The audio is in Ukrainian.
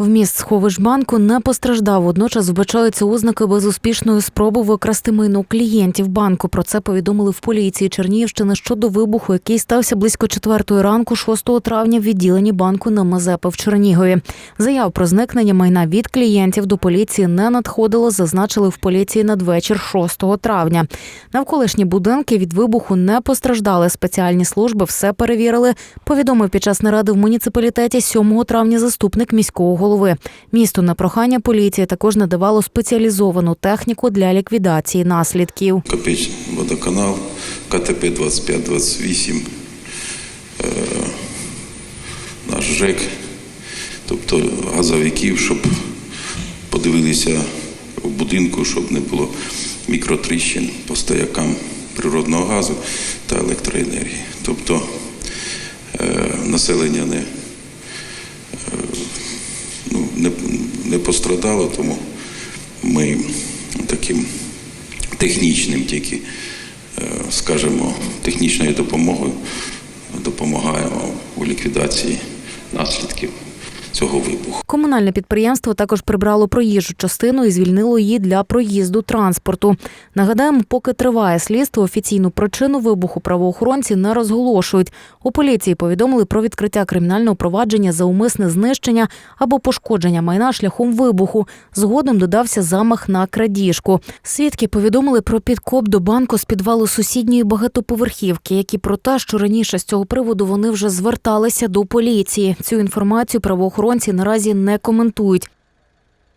Вміст сховищ банку не постраждав. Водночас вбачаються ознаки безуспішної спроби викрасти майно клієнтів банку. Про це повідомили в поліції Чернігівщини щодо вибуху, який стався близько четвертої ранку, 6 травня в відділенні банку на Мазепи в Чернігові. Заяв про зникнення майна від клієнтів до поліції не надходило, зазначили в поліції надвечір 6 травня. Навколишні будинки від вибуху не постраждали. Спеціальні служби все перевірили. Повідомив під час наради в муніципалітеті 7 травня заступник міського голови. Місту на прохання поліції також надавало спеціалізовану техніку для ліквідації наслідків. Копеч водоканал, КТП 2528, е, наш ЖЕК, тобто газовиків, щоб подивилися в будинку, щоб не було мікротріщин по стоякам природного газу та електроенергії. Тобто е, населення не, не пострадало, тому ми таким технічним тільки, е, скажімо, технічною допомогою допомагаємо у ліквідації наслідків цього вибуху. Комунальне підприємство також прибрало проїжджу частину і звільнило її для проїзду транспорту. Нагадаємо, поки триває слідство, офіційну причину вибуху правоохоронці не розголошують. У поліції повідомили про відкриття кримінального провадження за умисне знищення або пошкодження майна шляхом вибуху. Згодом додався замах на крадіжку. Свідки повідомили про підкоп до банку з підвалу сусідньої багатоповерхівки, які про те, що раніше з цього приводу вони вже зверталися до поліції. Цю інформацію правоохоронці наразі не коментують.